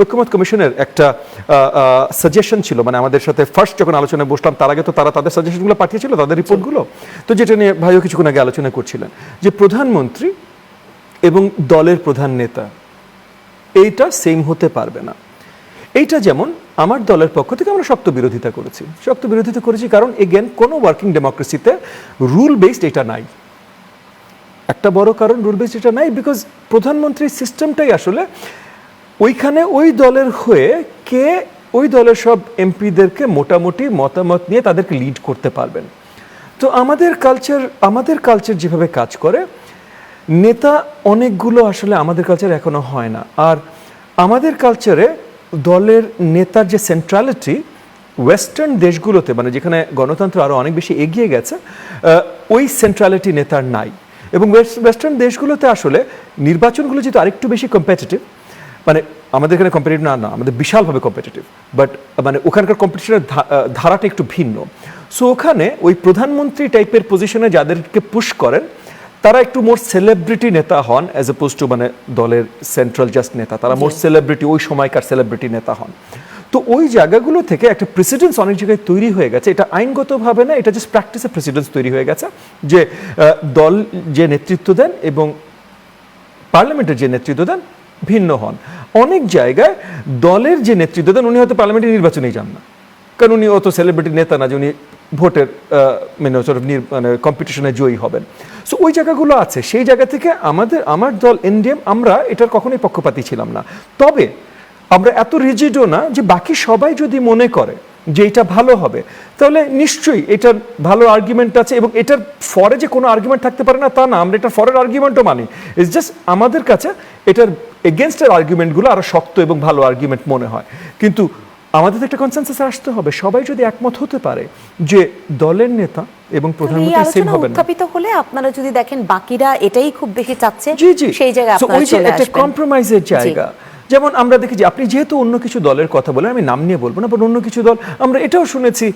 ঐক্যমত কমিশনের একটা সাজেশন ছিল। মানে আমাদের সাথে ফার্স্ট যখন আলোচনায় বসলাম, তার আগে তো তারা তাদের সাজেশনগুলো পাঠিয়েছিল, তাদের রিপোর্টগুলো তো যেটা নিয়ে ভাইও কিছুক্ষণ আগে আলোচনা করছিলেন, যে প্রধানমন্ত্রী এবং দলের প্রধান নেতা, এইটা সেম হতে পারবে না। এইটা যেমন আমার দলের পক্ষ থেকে আমরা শক্ত বিরোধিতা করেছি। শক্ত বিরোধিতা করেছি কারণ এগেন কোনো ওয়ার্কিং ডেমোক্রেসিতে রুল বেসড এটা নাই। একটা বড় কারণ রুল বেসড এটা নাই বিকজ প্রধানমন্ত্রীর সিস্টেমটাই আসলে ওইখানে ওই দলের হয়ে কে ওই দলের সব এমপিদেরকে মোটামুটি মতামত নিয়ে তাদেরকে লিড করতে পারবেন। তো আমাদের কালচার আমাদের কালচার যেভাবে কাজ করে, নেতা অনেকগুলো আসলে আমাদের কালচার এখনও হয় না। আর আমাদের কালচারে দলের নেতার যে সেন্ট্রালিটি ওয়েস্টার্ন দেশগুলোতে মানে যেখানে গণতন্ত্র আরও অনেক বেশি এগিয়ে গেছে ওই সেন্ট্রালিটি নেতার নাই। এবং ওয়েস্ট- ওয়েস্টার্ন দেশগুলোতে আসলে নির্বাচনগুলো যেহেতু আরেকটু বেশি কম্পিটিটিভ মানে আমাদের এখানে কম্পিটিটিভ না না আমাদের বিশালভাবে কম্পিটিটিভ বাট মানে ওখানকার কম্পিটিশনের ধারাটা একটু ভিন্ন। সো ওখানে ওই প্রধানমন্ত্রী টাইপের পজিশনে যাদেরকে পুশ করেন তারা একটু মোর সেলিব্রিটি নেতা হন অ্যাজ অপোজ টু মানে দলের সেন্ট্রাল জাস্ট নেতা। তারা মোর সেলিব্রিটি ওই সময়কার সেলিব্রিটি নেতা হন। তো ওই জায়গাগুলো থেকে একটা প্রেসিডেন্স অনেক জায়গায় তৈরি হয়ে গেছে। এটা আইনগতভাবে না এটা জাস্ট প্র্যাকটিসে প্রেসিডেন্স তৈরি হয়ে গেছে যে দল যে নেতৃত্ব দেন এবং পার্লামেন্টের যে নেতৃত্ব দেন ভিন্ন হন। অনেক জায়গায় দলের যে নেতৃত্ব দেন, উনি হয়তো পার্লামেন্টের নির্বাচনেই যান না। কারণ উনি অত সেলিব্রিটি নেতা না যে উনি ভোটের মানে sort মানে কম্পিটিশনে জয়ী হবেন। সো ওই জায়গাগুলো আছে। সেই জায়গা থেকে আমাদের, আমার দল এনডিএম, আমরা এটার কখনোই পক্ষপাতী ছিলাম না। তবে আমরা এত রিজিডও না যে বাকি সবাই যদি মনে করে যে এটা ভালো হবে, তাহলে নিশ্চয়ই এটার ভালো আর্গুমেন্ট আছে এবং এটার ফরে যে কোনো আর্গুমেন্ট থাকতে পারে না তা না। আমরা এটার ফরের আর্গুমেন্টও মানি। ইটস জাস্ট আমাদের কাছে এটার এগেনস্টের আর্গুমেন্টগুলো আরও শক্ত এবং ভালো আর্গুমেন্ট মনে হয়। কিন্তু আমাদের একটা কনসেন্সাসে আসতে হবে। সবাই যদি একমত হতে পারে যে দলের নেতা এবং প্রধানমন্ত্রী সেম আলোচনা হবে না। উত্থাপিত হলে আপনারা যদি দেখেন বাকিরা এটাই খুব বেশি চাচ্ছে সেই জায়গায় আপনারা চলে আসবেন। কম্প্রোমাইজের জায়গা। যেমন আমরা দেখি যে আপনি যেহেতু অন্য কিছু দলের কথা বলেন আমি নাম নিয়ে বলব না বাট অন্য কিছু দল আমরা এটাও শুনেছি